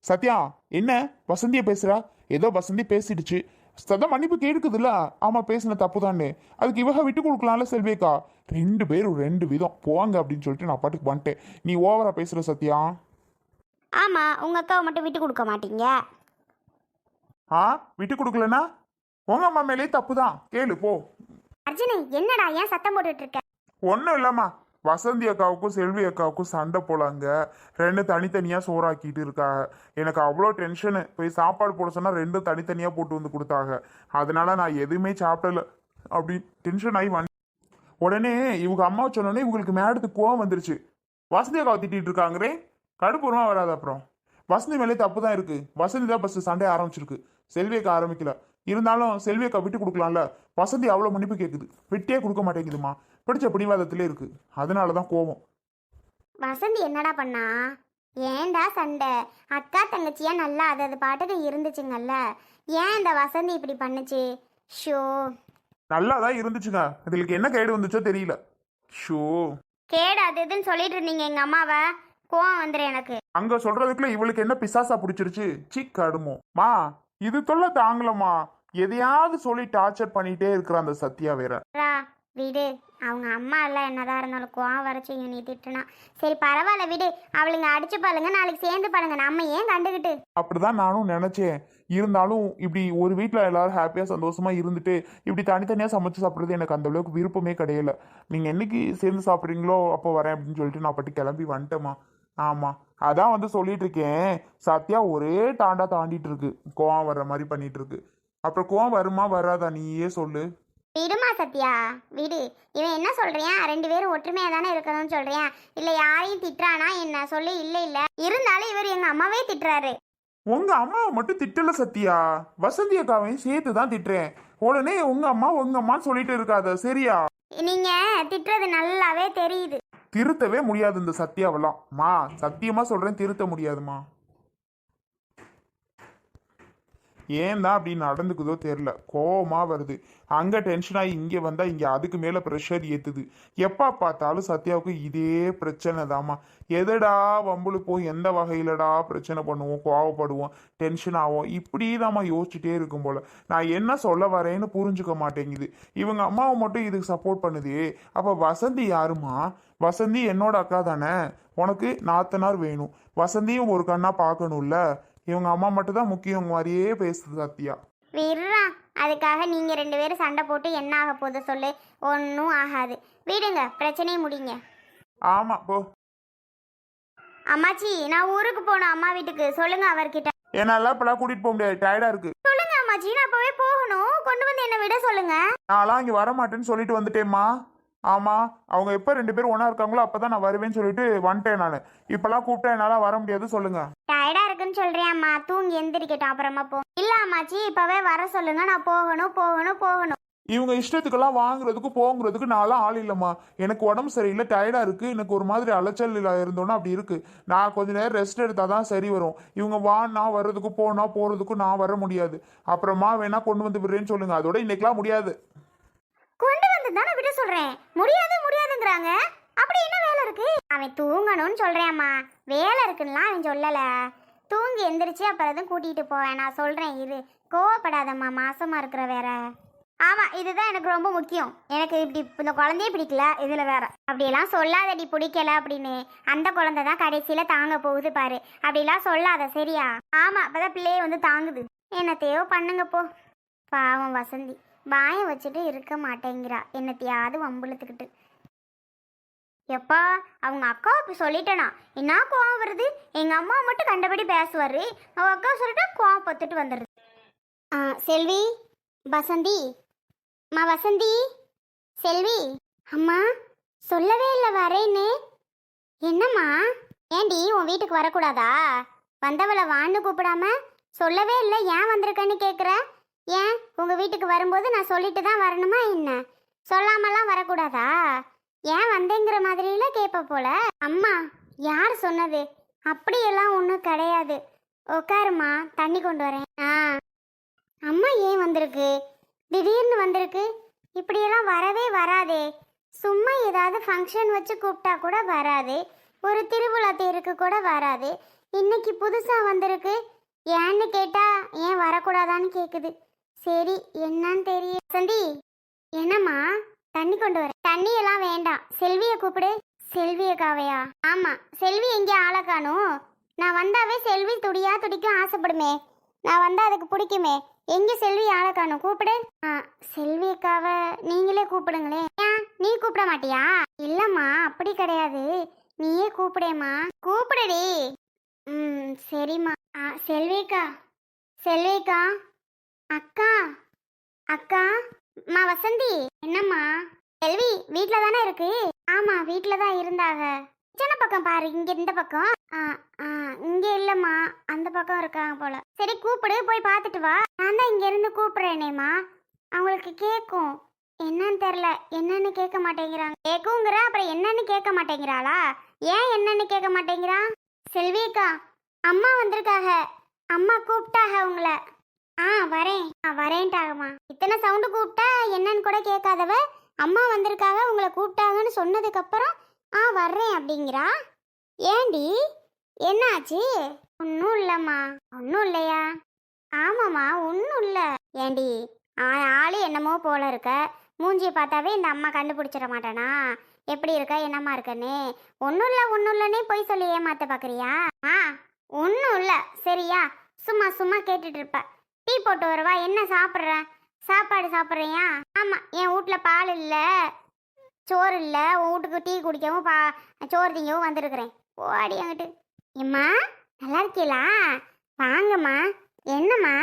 சத்யா என்ன? வசந்திய பேசுறா? ஏதோ வசந்தி பேசிடுச்சு. சதம் மன்னிப்பு கேட்குதுல்ல? ஆமா பேசின தப்பு தானே அதுக்கு இவக விட்டு கொடுக்கலாம்ல செல்வேக்கா? ரெண்டு பேரும் ரெண்டு விதம். போவாங்க அப்படின்னு சொல்லிட்டு நான் பாட்டுக்கு வந்துட்டேன். நீ ஓவரா பேசுற சத்யா. ஆமாம் உங்கள் அக்காவை மட்டும் விட்டு கொடுக்க மாட்டீங்க. ஆ? விட்டு கொடுக்கலனா உங்க அம்மா மேலே தப்பு தான் கேளு போ. அர்ஜுனு என்னடா ஏன் சத்தம் போட்டுட்டு இருக்க? ஒன்றும் இல்லைம்மா. வசந்தி அக்காவுக்கும் செல்வி அக்காவுக்கும் சண்டை போலாங்க. ரெண்டு தனித்தனியாக சோறாக்கிட்டு இருக்காங்க. எனக்கு அவ்வளோ டென்ஷனு போய் சாப்பாடு போட சொன்னால் ரெண்டும் தனித்தனியாக போட்டு வந்து கொடுத்தாங்க. அதனால நான் எதுவுமே சாப்பிடல. அப்படி டென்ஷன் ஆகி வந்து உடனே இவங்க அம்மா சொன்னோடனே இவங்களுக்கு மேடத்துக்கு கோவம் வந்துருச்சு. வசந்தி அக்காவை திட்டிகிட்டு இருக்காங்களே. கடுப்பூரமாக வராது அப்புறம். வசந்தி மேலே தப்பு தான் இருக்குது வசந்தி தான் ஃபஸ்ட்டு சண்டை ஆரம்பிச்சிருக்கு. செல்வியக்கா ஆரம்பிக்கல. இருந்தாலும் செல்வி அக்கா விட்டு கொடுக்கலாம்ல. வசந்தி அவ்வளோ மன்னிப்பு கேட்குது விட்டே கொடுக்க மாட்டேங்குதுமா பிடிச்ச பிடிவாதத்திலே இருக்கு. அதனால தான் கோவம் வசந்தி என்னடா பண்ணா? ஏன்டா சண்டை? அக்கா தங்கச்சியா நல்லா அது அது பாட்டுக்கு இருந்துச்சுங்கல்ல. ஏன் இந்த வசந்தி இப்படி பண்ணுச்சு? ஷோ. நல்லா தான் இருந்துச்சுங்க. இதுக்கு என்ன கேடு வந்துச்சோ தெரியல. ஷோ. கேடு அது இதுன்னு சொல்லிட்டு இருந்தீங்க எங்க அம்மாவை. கோவம் வந்துடும் எனக்கு. அங்க சொல்றதுக்குள்ள இவளுக்கு என்ன பிசாசா பிடிச்சிருச்சு? சி கடுமோ. மா இது தொல்லை தாங்கலம்மா. எதையாவது சொல்லி டார்ச்சர் பண்ணிட்டே இருக்கிற அந்த சத்யா வேற. விடு. அவங்க அம்மா எல்லாம் என்னதான் இருந்தாலும் கோவம் வரைச்சிங்க நீ திட்டுனா. சரி பரவாயில்ல விடு. அவளுங்க அடிச்சு பாருங்க நாளைக்கு சேர்ந்து பாருங்க. நம்ம ஏன் கண்டுக்கிட்டு அப்படிதான் நானும் நினைச்சேன். இருந்தாலும் இப்படி ஒரு வீட்டில் எல்லாரும் ஹாப்பியாக சந்தோஷமா இருந்துட்டு இப்படி தனித்தனியாக சமைச்சு சாப்பிட்றது எனக்கு அந்த அளவுக்கு விருப்பமே கிடையல. நீங்கள் என்னைக்கு சேர்ந்து சாப்பிட்றீங்களோ அப்போ வரேன் அப்படின்னு சொல்லிட்டு நான் பட்டு கிளம்பி வந்துட்டேம்மா. ஆமாம் அதான் வந்து சொல்லிட்டு இருக்கேன். சத்யா ஒரே தாண்டா தாண்டிட்டு இருக்கு. கோவம் வர்ற மாதிரி பண்ணிட்டு இருக்கு. அப்புறம் கோவம் வருமா வராதா? நீயே சொல்லு. விடுமா சத்யா? விடு. இவன் என்ன சொல்றியா? ரெண்டு பேரும் ஒற்றுமையா தானே இருக்கணும்னு சொல்றியா? இல்ல யாரையும் திட்டுறானா என்ன? சொல்லு. இல்ல இல்ல. இருந்தாலும் இவர் எங்க அம்மாவே திட்டுறாரு. உங்க அம்மாவை மட்டும் திட்டல சத்யா. வசந்தி அக்காவையும் சேர்த்து தான் திட்டுறேன். உடனே உங்க அம்மா உங்க அம்மான்னு சொல்லிட்டு இருக்காத. சரியா? நீங்க திட்டுறது நல்லாவே தெரியுது. திருத்தவே முடியாது இந்த சத்யாவெல்லாம். மா சத்தியமா சொல்றேன் திருத்த முடியாதுமா? ஏன் தான் அப்படி நடந்துக்குதோ தெரில கோபமாக வருது. அங்கே டென்ஷன் ஆகி வந்தால் இங்கே அதுக்கு மேலே ப்ரெஷர் ஏற்றுது எப்போ பார்த்தாலும் சத்யாவுக்கு இதே பிரச்சனை தாம்மா. எதடா வம்புழுப்போம் போய் எந்த வகையிலடா பிரச்சனை பண்ணுவோம் கோவப்படுவோம் டென்ஷன் ஆகும் இப்படி தாம்மா யோசிச்சுட்டே இருக்கும் போல். நான் என்ன சொல்ல வரேன்னு புரிஞ்சுக்க மாட்டேங்குது. இவங்க அம்மாவை மட்டும் இதுக்கு சப்போர்ட் பண்ணுது. அப்போ வசந்தி யாருமா வசந்தி என்னோட அக்கா தானே. உனக்கு நாத்தனார் வேணும். வசந்தியும் ஒரு கண்ணாக பார்க்கணும்ல. இவங்க அம்மா மட்டும் தான் முக்கியம் மாதிரியே பேசுது சத்யா. விடுறா. அதுக்காக நீங்க ரெண்டு பேரும் சண்டை போட்டு என்ன ஆக போகுது சொல்லு. ஒன்றும் ஆகாது. விடுங்க. பிரச்சனையை முடிங்க. ஆமா போ. அம்மாச்சி நான் ஊருக்கு போகணும் அம்மா வீட்டுக்கு. சொல்லுங்க அவர்கிட்ட. என்னால இப்பெல்லாம் கூட்டிட்டு போக முடியாது. டயர்டா இருக்கு. சொல்லுங்க அம்மாச்சி. நான் அப்பவே போகணும். கொண்டு வந்து என்ன விட சொல்லுங்க. நான்லாம் இங்க வர மாட்டேன்னு சொல்லிட்டு வந்துட்டேம்மா. ஆமா அவங்க எப்ப ரெண்டு பேரும் ஒண்ணா இருக்காங்களோ அப்பதான் நான் வருவேன்னு சொல்லிட்டு வந்துட்டேன் நான். இப்பெல்லாம் கூப்பிட்டா என்னால வர முடியாது. சொல்லுங்க. டயர்டா இருக்குன்னு சொல்றியா அம்மா. தூங்கி எந்திரிக்கட்டும் அப்புறமா போ. இல்ல அம்மாச்சி இப்பவே வர சொல்லுங்க. நான் போகணும் போகணும் போகணும். இவங்க இஷ்டத்துக்கெல்லாம் வாங்குறதுக்கு போங்கிறதுக்கு நான்லாம் ஆள் இல்லைம்மா. எனக்கு உடம்பு சரியில்லை டயர்டாக இருக்குது எனக்கு ஒரு மாதிரி அலைச்சல் இருந்தோன்னா அப்படி இருக்குது நான் கொஞ்ச நேரம் ரெஸ்ட் எடுத்தால் தான் சரி வரும். இவங்க வா நான் வர்றதுக்கு போனா போகிறதுக்கும் நான் வர முடியாது. அப்புறமா வேணா கொண்டு வந்து விடுறேன்னு சொல்லுங்க. அதோட இன்னைக்கெல்லாம் முடியாது. கொண்டு வந்து தானே விட சொல்றேன். முடியாது முடியாதுங்கிறாங்க. அப்படி என்ன வேலை இருக்கு? அவன் தூங்கணும்னு சொல்றேன்மா வேலை இருக்குன்னா அவன் சொல்லல. தூங்கி எந்திரிச்சு அப்புறம் எதுவும் கூட்டிகிட்டு போவேன் நான் சொல்கிறேன் இரு. கோவப்படாதம்மா மாசமாக இருக்கிற வேற. ஆமாம் இதுதான் எனக்கு ரொம்ப முக்கியம். எனக்கு இப்படி இந்த குழந்தையே பிடிக்கல இதில் வேற. அப்படியெல்லாம் சொல்லாதடி பிடிக்கல அப்படின்னு. அந்த குழந்தை தான் கடைசியில் தாங்க போகுது பாரு. அப்படிலாம் சொல்லாத சரியா? ஆமாம் அப்போ தான் பிள்ளையே வந்து தாங்குது. என்னத்தையோ பண்ணுங்க போ. பாவம் வசந்தி. வாயை வச்சுட்டு இருக்க மாட்டேங்கிறா. என்னத்தையாவது வம்புழுத்துக்கிட்டு. எப்பா அவங்க அக்காவை இப்போ சொல்லிட்டேனா? என்ன கோவம் வருது? எங்கள் அம்மா மட்டும் கண்டபடி பேசுவார். அவள் அக்கா சொல்லிட்டா கோவம் பத்துட்டு வந்துடுது ஆ, செல்வி வசந்தி. அம்மா வசந்தி. செல்வி. அம்மா சொல்லவே இல்லை வரேன்னு. என்னம்மா? ஏண்டி உன் வீட்டுக்கு வரக்கூடாதா? வந்தவளை வான்னு கூப்பிடாம சொல்லவே இல்லை ஏன் வந்திருக்கேன்னு கேட்குற ஏன் உங்கள் வீட்டுக்கு வரும்போது நான் சொல்லிட்டு தான் வரணுமா என்ன? சொல்லாமலாம் வரக்கூடாதா? ஏன் வந்தேங்கிற மாதிரில கேட்ப போல? அம்மா யார் சொன்னது? அப்படியெல்லாம் ஒன்றும் கிடையாது. உட்காருமா தண்ணி கொண்டு வரேன். ஆ. அம்மா ஏன் வந்திருக்கு? திடீர்னு வந்திருக்கு. இப்படியெல்லாம் வரவே வராதே. சும்மா ஏதாவது ஃபங்க்ஷன் வச்சு கூப்பிட்டா கூட வராது. ஒரு திருவிழா தேருக்கு கூட வராது. இன்னைக்கு புதுசாக வந்திருக்கு. ஏன்னு கேட்டா ஏன் வரக்கூடாதான்னு கேட்குது சரி என்னன்னு தெரியும் சந்தி என்னம்மா? தண்ணி கொண்டு வர. தண்ணி எல்லாம் வேண்டாம். செல்வியை கூப்பிடு. செல்விய காவையா ஆமா. செல்வி எங்கே ஆளை காணும் நான் வந்தாவே செல்வி துடியா துடிக்கும் ஆசைப்படுமே. நான் வந்தா அதுக்கு பிடிக்குமே. எங்க செல்வி ஆளை காணும் கூப்பிடு. ஆ, செல்வி அக்காவை நீங்களே கூப்பிடுங்களே ஏன்? நீ கூப்பிட மாட்டியா? இல்லம்மா அப்படி கிடையாது. நீயே கூப்பிடேம்மா. கூப்பிடுடி. ம் சரிம்மா. ஆ செல்விக்கா செல்விக்கா அக்கா. அக்கா. மா வசந்தி என்னம்மா? செல்வி வீட்ல தானே இருக்கு? ஆமா வீட்ல தான் இருந்தாங்க. கிச்சன பக்கம் பாரு இங்க இந்த பக்கம். ஆ ஆ இங்க இல்லம்மா அந்த பக்கம் இருக்காங்க போல. சரி கூப்பிடு போய் பார்த்துட்டு வா. நான் தான் இங்க இருந்து கூப்பிடுறேனேம்மா. அவங்களுக்கு கேட்கும் என்னன்னு தெரில என்னன்னு கேட்க மாட்டேங்கிறாங்க. கேட்குங்கிற அப்புறம் என்னன்னு கேட்க மாட்டேங்கிறாளா? ஏன் என்னன்னு கேட்க மாட்டேங்கிறா? செல்விக்கா அம்மா வந்திருக்காக அம்மா கூப்பிட்டாக உங்களை ஆ வரேன். ஆ வரேன்ட்டாகம்மா. இத்தனை சவுண்டு கூப்பிட்டா என்னன்னு கூட கேட்காதவ அம்மா வந்திருக்காக உங்களை கூப்பிட்டாங்கன்னு சொன்னதுக்கப்புறம் ஆ வர்றேன் அப்படிங்கிறா? ஏண்டி? என்னாச்சு? ஒன்றும் இல்லைம்மா. ஒன்றும் இல்லையா? ஆமாம்மா ஒன்றும் இல்லை. ஏண்டி? ஆ- ஆளு என்னமோ போல இருக்க. மூஞ்சியை பார்த்தாவே இந்த அம்மா கண்டுபிடிச்சிட மாட்டானா? எப்படி இருக்க? என்னம்மா இருக்கன்னு? ஒன்றும் இல்லை ஒன்றும் இல்லைன்னே போய் சொல்லி ஏமாற்ற பார்க்குறியா ஆ ஒன்றும் இல்லை. சரியா? சும்மா சும்மா கேட்டுட்டு இருப்பேன் டீ போட்டு வரவா? என்ன சாப்பிட்ற? சாப்பாடு சாப்பிட்றியா? ஆமாம் என் வீட்டில் பால் இல்லை சோறு இல்லை. உன் வீட்டுக்கு டீ குடிக்கவும் பா சோறு திங்கவும் வந்திருக்கிறேன். ஓடி அங்கிட்டு. எம்மா நல்லா இருக்கீங்களா வாங்கம்மா. என்னம்மா?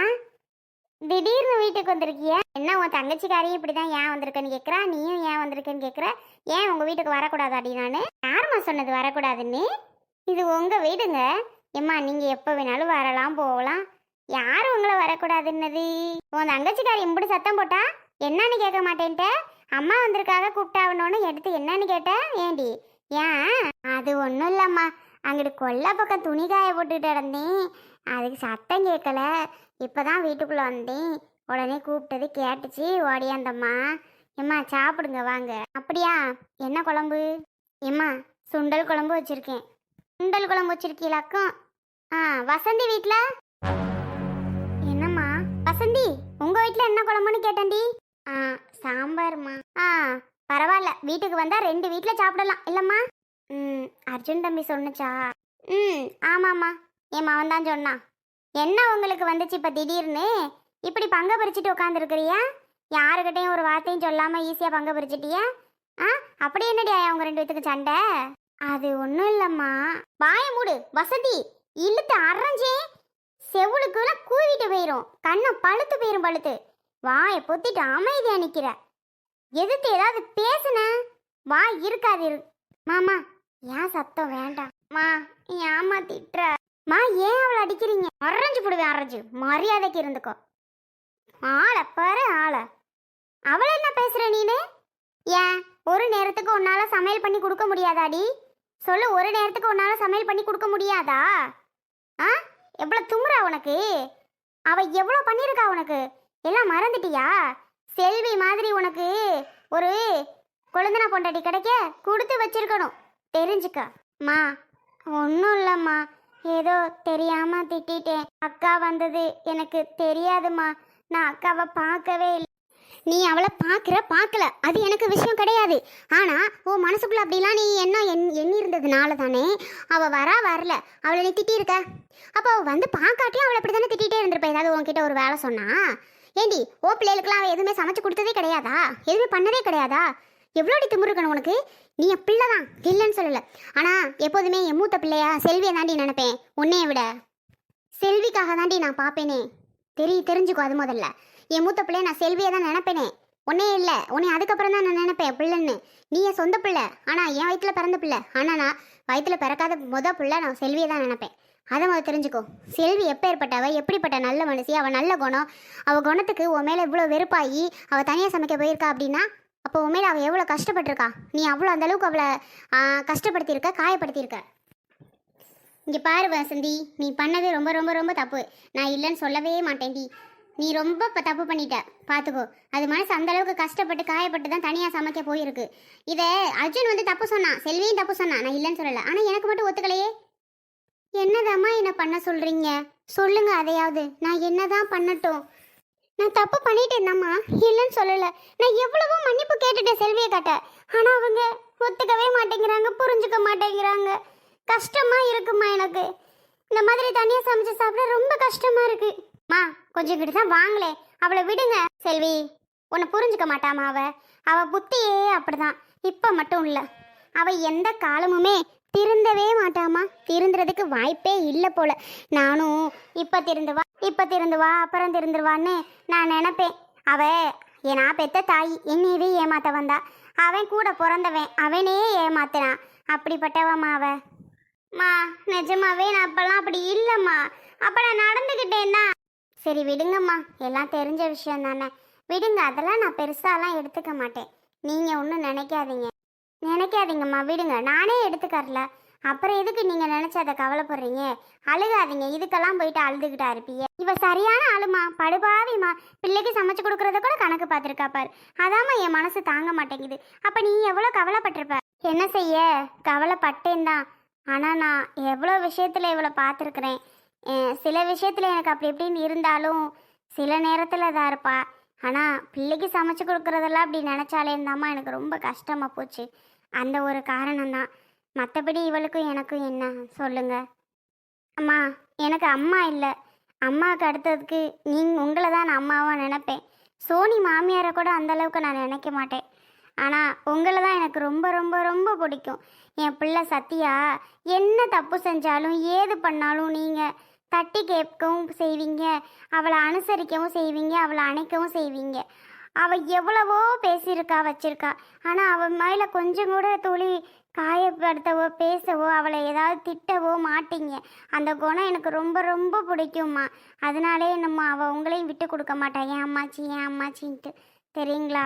திடீர்னு வீட்டுக்கு வந்திருக்கிய? என்ன உன் தங்கச்சிக்காரையும் இப்படி தான் ஏன் வந்திருக்கேன்னு கேட்குறா நீயும் ஏன் வந்திருக்கேன்னு கேட்குற ஏன் உங்கள் வீட்டுக்கு வரக்கூடாது அடி நான்? யாரும்மா சொன்னது வரக்கூடாதுன்னு? இது உங்கள் வீடுங்க. எம்மா நீங்கள் எப்போ வேணாலும் வரலாம் போகலாம். யாரும் உங்களை வரக்கூடாதுன்னது? உன் தங்கச்சிக்காரி இம்புடு சத்தம் போட்டா என்னன்னு கேட்க மாட்டேன்ட்ட. அம்மா வந்திருக்காக கூப்பிட்டாவணும்னு எடுத்து என்னன்னு கேட்ட? ஏண்டி? ஏன்? அது ஒன்றும் இல்லைம்மா. அங்கிட்டு கொல்லை பக்கம் துணி காய போட்டுக்கிட்டு இருந்தேன் அதுக்கு சத்தம் கேட்கல. இப்போதான் வீட்டுக்குள்ளே வந்தேன். உடனே கூப்பிட்டது கேட்டுச்சு ஓடியாந்தம்மா. எம்மா சாப்பிடுங்க வாங்க. அப்படியா? என்ன குழம்பு? எம்மா சுண்டல் குழம்பு வச்சுருக்கேன். சுண்டல் குழம்பு வச்சுருக்கீங்களாக்கும் ஆ வசந்தி வீட்டில் வசந்தி உங்க வீட்ல என்ன குழம்புன்னு கேட்டேன்டி. ஆ சாம்பார்மா. ஆ பரவாயில்ல. வீட்டுக்கு வந்தா ரெண்டு வீட்ல சாப்பிடலாம். இல்லம்மா? ம் அர்ஜுன் தம்பி சொன்னுச்சா? ம் ஆமாம்மா. என் மவன் தான் சொன்னான். என்ன உங்களுக்கு வந்துச்சு இப்போ திடீர்னு? இப்படி பங்கு பறிச்சுட்டு உட்காந்துருக்குறியா யாருக்கிட்டையும் ஒரு வார்த்தையும் சொல்லாம ஈஸியாக பங்கு பறிச்சிட்டியா? ஆ அப்படி என்னடி அவங்க ரெண்டு பேத்துக்கு சண்டை? அது ஒன்றும் இல்லைம்மா. வாய மூடு. வசதி இழுத்து அரைஞ்சேன் செவுளுக்குள்ள கூவிட்டு போயிரும். கண்ணை பழுத்து போயிரும் பழுத்து. வாயை பொத்திட்டு அமைதியா நிக்கிற. எதிர்த்து ஏதாவது பேசுன? வாய் இருக்காது இரு. மாமா ஏன் சத்தம் வேண்டாம்? மா ஏமா திட்டுற? மா ஏன் அவளை அடிக்கிறீங்க? அரைஞ்சு போடுவேன் அரைஞ்சு. மரியாதைக்கு இருந்துக்கோ. ஆளை பாரு ஆளை. அவளை என்ன பேசுற நீனு? ஏன்? ஒரு நேரத்துக்கு உன்னால சமையல் பண்ணி கொடுக்க முடியாதாடி? சொல்லு ஒரு நேரத்துக்கு உன்னால சமையல் பண்ணி கொடுக்க முடியாதா? ஆ? எவ்வளோ துமுறா உனக்கு? அவள் எவ்வளோ பண்ணியிருக்கா உனக்கு? எல்லாம் மறந்துட்டியா? செல்வி மாதிரி உனக்கு ஒரு கொழுந்தனா பொண்டாட்டி கிடைக்க கொடுத்து வச்சிருக்கணும். தெரிஞ்சுக்க. மா ஒன்றும் இல்லைம்மா. ஏதோ தெரியாமல் திட்டிட்டேன். அக்கா வந்தது எனக்கு தெரியாதும்மா. நான் அக்காவை பார்க்கவே இல்லை. நீ அவளை பார்க்குற பார்க்கல. அது எனக்கு விஷயம் கிடையாது. ஆனால் உன் மனசுக்குள்ள அப்படிலாம் நீ என்ன எண் எண்ணி இருந்ததுனால தானே அவள் வரா வரல. அவளை நீ திட்டியிருக்க? அப்போ அவள் வந்து பார்க்காட்டியும் அவளை அப்படி தானே திட்டிகிட்டே இருந்திருப்ப. ஏதாவது உன்கிட்ட ஒரு வேலை சொன்னா? ஏண்டி ஓ பிள்ளைகளுக்குலாம் அவள் எதுவுமே சமைச்சு கொடுத்ததே கிடையாதா? எதுவுமே பண்ணதே கிடையாதா? எவ்வளோடி திமுருக்கணும் உனக்கு? நீ என் பிள்ளை தான் இல்லைன்னு சொல்லலை. ஆனால் எப்போதுமே என் மூத்த பிள்ளையா? செல்வியை தாண்டி நினைப்பேன். உன்னைய விட. செல்விக்காக தாண்டி நான் பார்ப்பேனே. தெரிய தெரிஞ்சுக்கோ அது முதல்ல. என் மூத்த பிள்ளைய நான் செல்வியை தான் நினைப்பேனே. உன்னே இல்லை. உன்னை அதுக்கப்புறம் தான் நான் நினைப்பேன் பிள்ளைன்னு. நீ என் சொந்த பிள்ளை. ஆனால் என் வயிற்றுல பிறந்த பிள்ளை. ஆனால் நான் வயிற்றுல பிறக்காத முத பிள்ளை நான் செல்வியை தான் நினைப்பேன். அதை முதல் தெரிஞ்சுக்கோ. செல்வி எப்போ ஏற்பட்டவ? எப்படிப்பட்ட நல்ல மனுஷி? அவள் நல்ல குணம். அவள் குணத்துக்கு உன் மேலே இவ்வளோ வெறுப்பாகி அவள் தனியாக சமைக்க போயிருக்கா அப்படின்னா அப்போ உன் மேலே அவள் எவ்வளோ கஷ்டப்பட்டிருக்கா? நீ அவ்வளோ அந்த அளவுக்கு அவளை கஷ்டப்படுத்தியிருக்க காயப்படுத்தியிருக்க. இங்கே பாரு வசந்தி. நீ பண்ணது ரொம்ப ரொம்ப ரொம்ப தப்பு. நான் இல்லைன்னு சொல்லவே மாட்டேன்டி. நீ ரொம்ப தப்பு பண்ணிட்ட. பார்த்துக்கோ அது மனசு அந்த அளவுக்கு கஷ்டப்பட்டு காயப்பட்டு தான் தனியாக சமைக்க போயிருக்கு. இதை அர்ஜுன் வந்து தப்பு சொன்னான் செல்வியும் தப்பு சொன்னான் நான் இல்லைன்னு சொல்லலை. ஆனால் எனக்கு மட்டும் ஒத்துக்கலையே. என்னதாம்மா என்ன பண்ண சொல்றீங்க? சொல்லுங்க அதையாவது. நான் என்னதான் பண்ணட்டும். நான் தப்பு பண்ணிட்டேன்தாம்மா இல்லைன்னு சொல்லலை. நான் எவ்வளவோ மன்னிப்பு கேட்டுட்டேன் செல்வியை கட்ட ஆனால் அவங்க ஒத்துக்கவே மாட்டேங்கிறாங்க புரிஞ்சுக்க மாட்டேங்கிறாங்க. கஷ்டமா இருக்குமா எனக்கு? இந்த மாதிரி தனியாக சமைச்சு சாப்பிட ரொம்ப கஷ்டமா இருக்குது மா கொஞ்சம் இப்படி தான் வாங்களே. அவளை விடுங்க செல்வி. உன்னை புரிஞ்சுக்க மாட்டாமா அவ? அவ புத்தியே அப்படிதான். இப்ப மட்டும் இல்ல. அவ எந்த காலமுமே திருந்தவே மாட்டாமா? திருந்துறதுக்கு வாய்ப்பே இல்லை போல. நானும் இப்ப திருந்துவா இப்ப திருந்துவா அப்புறம் திருந்துருவான்னு நான் நினைப்பேன். அவ ஏன்னா பெத்த தாய் என்னையவே ஏமாத்த வந்தா. அவன் கூட பிறந்தவன் அவனே ஏமாத்தினான் அப்படிப்பட்டவம்மா அவ. மா நிஜமாவே நான் அப்பெல்லாம் அப்படி இல்லைம்மா. அப்ப நான் நடந்துக்கிட்டேன்னா சரி விடுங்கம்மா. எல்லாம் தெரிஞ்ச விஷயம் தானே. விடுங்க அதெல்லாம் நான் பெருசாலாம் எடுத்துக்க மாட்டேன். நீங்க ஒன்றும் நினைக்காதீங்க. நினைக்காதீங்கம்மா விடுங்க. நானே எடுத்துக்கறல. அப்புறம் எதுக்கு நீங்க நினைச்சு அதை கவலைப்படுறீங்க? அழுகாதீங்க. இதுக்கெல்லாம் போயிட்டு அழுதுகிட்டா இருப்பீங்க. இவ சரியான ஆளுமா படுபாவிமா பிள்ளைக்கு சமைச்சு கொடுக்கறத கூட கணக்கு பார்த்துருக்கா பாரு. அதாம்மா என் மனசு தாங்க மாட்டேங்குது. அப்ப நீ எவ்வளோ கவலைப்பட்டிருப்ப? என்ன செய்ய? கவலைப்பட்டேன் தான். ஆனா நான் எவ்வளோ விஷயத்துல இவளை பார்த்துருக்குறேன்? சில விஷயத்தில் எனக்கு அப்படி இப்படின்னு இருந்தாலும் சில நேரத்தில் தான் இருப்பா. ஆனால் பிள்ளைக்கு சமைச்சு கொடுக்குறதெல்லாம் அப்படி நினச்சாலே இருந்தாமா எனக்கு ரொம்ப கஷ்டமாக போச்சு. அந்த ஒரு காரணம் தான் மற்றபடி இவளுக்கும் எனக்கும் என்ன? சொல்லுங்க. அம்மா எனக்கு அம்மா இல்லை. அம்மாவுக்கு அடுத்ததுக்கு நீங்க உங்களை தான் நான் அம்மாவாக நினைப்பேன். சோனி மாமியாரை கூட அந்த அளவுக்கு நான் நினைக்க மாட்டேன். ஆனால் உங்களை தான் எனக்கு ரொம்ப ரொம்ப ரொம்ப பிடிக்கும். என் பிள்ளை சத்யா என்ன தப்பு செஞ்சாலும் ஏது பண்ணாலும் நீங்கள் தட்டி கேட்கவும் செய்வீங்க அவளை அனுசரிக்கவும் செய்வீங்க அவளை அணைக்கவும் செய்வீங்க. அவள் எவ்வளவோ பேசியிருக்கா வச்சிருக்கா. ஆனால் அவள் மேலே கொஞ்சம் கூட துளி காயப்படுத்தவோ பேசவோ அவளை ஏதாவது திட்டவோ மாட்டீங்க. அந்த குணம் எனக்கு ரொம்ப ரொம்ப பிடிக்கும்மா. அதனாலே நம்ம அவள் உங்களையும் விட்டு கொடுக்க மாட்டா. ஏன் அம்மாச்சி ஏன் அம்மாச்சின்ட்டு. தெரியுங்களா?